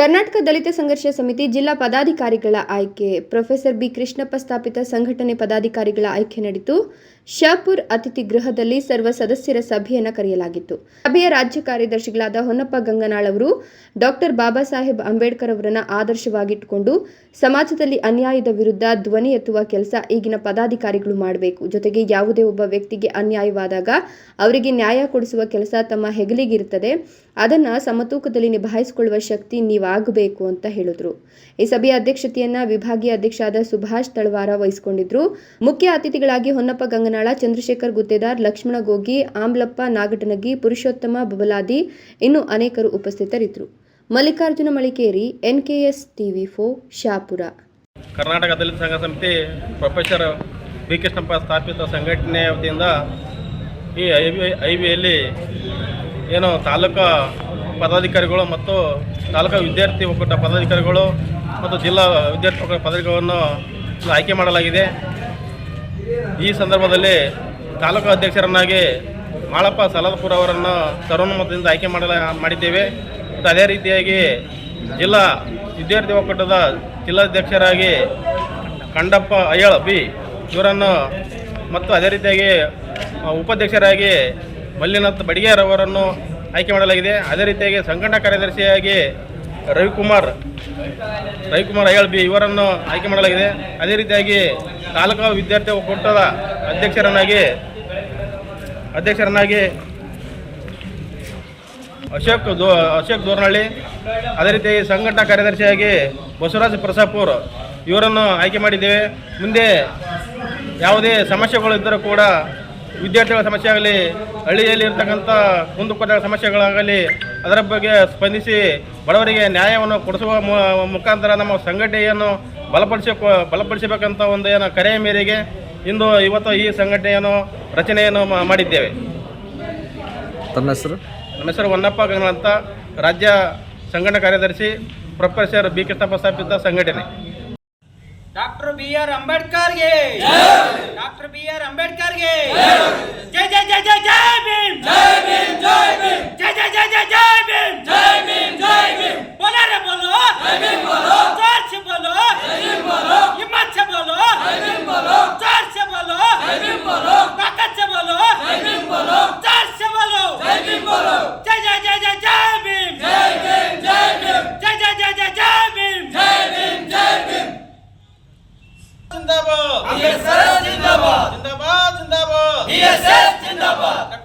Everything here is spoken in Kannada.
ಕರ್ನಾಟಕ ದಲಿತ ಸಂಘರ್ಷ ಸಮಿತಿ ಜಿಲ್ಲಾ ಪದಾಧಿಕಾರಿಗಳ ಆಯ್ಕೆ. ಪ್ರೊಫೆಸರ್ ಬಿ ಕೃಷ್ಣಪ್ಪ ಸ್ಥಾಪಿತ ಸಂಘಟನೆ ಪದಾಧಿಕಾರಿಗಳ ಆಯ್ಕೆ ನಡೆಯಿತು ಶಾಪುರ್ ಅತಿಥಿ ಗೃಹದಲ್ಲಿ ಸರ್ವ ಸದಸ್ಯರ ಸಭೆಯನ್ನು ಕರೆಯಲಾಗಿತ್ತು. ಸಭೆಯ ರಾಜ್ಯ ಕಾರ್ಯದರ್ಶಿಗಳಾದ ಹೊನ್ನಪ್ಪ ಗಂಗನಾಳ್ ಅವರು, ಡಾಕ್ಟರ್ ಬಾಬಾ ಸಾಹೇಬ್ ಅಂಬೇಡ್ಕರ್ ಅವರನ್ನ ಆದರ್ಶವಾಗಿಟ್ಟುಕೊಂಡು, ಸಮಾಜದಲ್ಲಿ ಅನ್ಯಾಯದ ವಿರುದ್ಧ ಧ್ವನಿ ಎತ್ತುವ ಕೆಲಸ ಈಗಿನ ಪದಾಧಿಕಾರಿಗಳು ಮಾಡಬೇಕು. ಜೊತೆಗೆ ಯಾವುದೇ ಒಬ್ಬ ವ್ಯಕ್ತಿಗೆ ಅನ್ಯಾಯವಾದಾಗ ಅವರಿಗೆ ನ್ಯಾಯ ಕೊಡಿಸುವ ಕೆಲಸ ತಮ್ಮ ಹೆಗಲಿಗಿರುತ್ತದೆ ಅದನ್ನ ಸಮತೂಕದಲ್ಲಿ ನಿಭಾಯಿಸಿಕೊಳ್ಳುವ ಶಕ್ತಿ ನೀವಾಗಬೇಕು ಅಂತ ಹೇಳಿದ್ರು. ಈ ಸಭೆಯ ಅಧ್ಯಕ್ಷತೆಯನ್ನ ವಿಭಾಗೀಯ ಅಧ್ಯಕ್ಷರಾದ ಸುಭಾಷ್ ತಳವಾರ ವಹಿಸಿಕೊಂಡಿದ್ರು. ಮುಖ್ಯ ಅತಿಥಿಗಳಾಗಿ ಹೊನ್ನಪ್ಪ ಗಂಗನಾಳ ಚಂದ್ರಶೇಖರ್ ಗುತ್ತೇದಾರ್, ಲಕ್ಷ್ಮಣ ಗೋಗಿ, ಆಮ್ಲಪ್ಪ, ನಾಗಟನಗಿ, ಪುರುಷೋತ್ತಮ, ಬಬಲಾದಿ ಇನ್ನು ಅನೇಕರು ಉಪಸ್ಥಿತರಿದ್ದರು. ಮಲ್ಲಿಕಾರ್ಜುನ ಮಳಿಕೇರಿ, ಎನ್ಕೆಎಸ್ ಟಿವಿ ಫೋ ಶಾಪುರ. ಕರ್ನಾಟಕ ದಲಿತ ಸಂಘ ಸಮಿತಿ ಪ್ರೊಫೆಸರ್ ಬಿ ಕೃಷ್ಣಪ್ಪ ಸ್ಥಾಪಿತ ಸಂಘಟನೆಯ ವತಿಯಿಂದ ಈ ಐ ವಿ ಐ ಏನು ತಾಲೂಕಾ ಪದಾಧಿಕಾರಿಗಳು ಮತ್ತು ತಾಲೂಕಾ ವಿದ್ಯಾರ್ಥಿ ಒಕ್ಕೂಟ ಪದಾಧಿಕಾರಿಗಳು ಮತ್ತು ಜಿಲ್ಲಾ ವಿದ್ಯಾರ್ಥಿ ಒಕ್ಕೂಟ ಪದಾಧಿಕಾರಿಗಳನ್ನು ಆಯ್ಕೆ ಮಾಡಲಾಗಿದೆ. ಈ ಸಂದರ್ಭದಲ್ಲಿ ತಾಲೂಕು ಅಧ್ಯಕ್ಷರನ್ನಾಗಿ ಮಾಳಪ್ಪ ಸಲದಪುರ ಅವರನ್ನು ಸರ್ವಾನುಮತದಿಂದ ಆಯ್ಕೆ ಮಾಡಲ ಮಾಡಿದ್ದೇವೆ. ಮತ್ತು ಅದೇ ರೀತಿಯಾಗಿ ಜಿಲ್ಲಾ ವಿದ್ಯಾರ್ಥಿ ಒಕ್ಕೂಟದ ಜಿಲ್ಲಾಧ್ಯಕ್ಷರಾಗಿ ಕಂಡಪ್ಪ ಅಯ್ಯಳ ಬಿ, ಇವರನ್ನು ಮತ್ತು ಅದೇ ರೀತಿಯಾಗಿ ಉಪಾಧ್ಯಕ್ಷರಾಗಿ ಮಲ್ಲಿನಾಥ್ ಬಡಿಗೇರ್ ಅವರನ್ನು ಆಯ್ಕೆ ಮಾಡಲಾಗಿದೆ. ಅದೇ ರೀತಿಯಾಗಿ ಸಂಘಟನಾ ಕಾರ್ಯದರ್ಶಿಯಾಗಿ ರವಿಕುಮಾರ್ ರವಿಕುಮಾರ್ ಅಯ್ಯಳ್ ಬಿ ಇವರನ್ನು ಆಯ್ಕೆ ಮಾಡಲಾಗಿದೆ. ಅದೇ ರೀತಿಯಾಗಿ ತಾಲೂಕಾ ವಿದ್ಯಾರ್ಥಿ ಒಕ್ಕೂಟದ ಅಧ್ಯಕ್ಷರನ್ನಾಗಿ ಅಧ್ಯಕ್ಷರನ್ನಾಗಿ ಅಶೋಕ್ ದೋ, ಅಶೋಕ್ ದೋರ್ನಹಳ್ಳಿ ಅದೇ ರೀತಿ ಸಂಘಟನಾ ಕಾರ್ಯದರ್ಶಿಯಾಗಿ ಬಸವರಾಜ್ ಪ್ರಸಾಪುರ್ ಇವರನ್ನು ಆಯ್ಕೆ ಮಾಡಿದ್ದೇವೆ. ಮುಂದೆ ಯಾವುದೇ ಸಮಸ್ಯೆಗಳು ಇದ್ದರೂ ಕೂಡ ವಿದ್ಯಾರ್ಥಿಗಳ ಸಮಸ್ಯೆ ಆಗಲಿ ಹಳ್ಳಿಯಲ್ಲಿ ಇರ್ತಕ್ಕಂಥ ಕುಂದುಕೊರತೆಗಳ ಸಮಸ್ಯೆಗಳಾಗಲಿ, ಅದರ ಬಗ್ಗೆ ಸ್ಪಂದಿಸಿ ಬಡವರಿಗೆ ನ್ಯಾಯವನ್ನು ಕೊಡಿಸುವ ಮುಖಾಂತರ ನಮ್ಮ ಸಂಘಟನೆಯನ್ನು ಬಲಪಡಿಸಿ ಬಲಪಡಿಸಬೇಕಂತ ಒಂದು ಏನು ಕರೆಯ ಮೇರೆಗೆ ಇಂದು ಇವತ್ತು ಈ ಸಂಘಟನೆಯನ್ನು ರಚನೆಯನ್ನು ಮಾ- ಮಾಡಿದ್ದೇವೆ. ತಮ್ಮ ಹೆಸರು? ನನ್ನ ಹೆಸರು ಹೊನ್ನಪ್ಪ ಅಂತ ರಾಜ್ಯ ಸಂಘಟನೆ ಕಾರ್ಯದರ್ಶಿ ಪ್ರೊಫೆಸರ್ ಬಿ ಕೃಷ್ಣಪ್ಪ ಸ್ಥಾಪಿತ ಸಂಘಟನೆ. ಡಾಕ್ಟರ್ ಬಿ ಆರ್ ಅಂಬೇಡ್ಕರ್ಗೆ. ಡಾಕ್ಟರ್ ಬಿ ಆರ್ ಅಂಬೇಡ್ಕರ್ಗೆ. ജിന്ദാബാദ്. ജിന്ദാബാദ്. ജിന്ദാബാദ് ജിന്ദാബാദ്. ജിന്ദാബാദ്.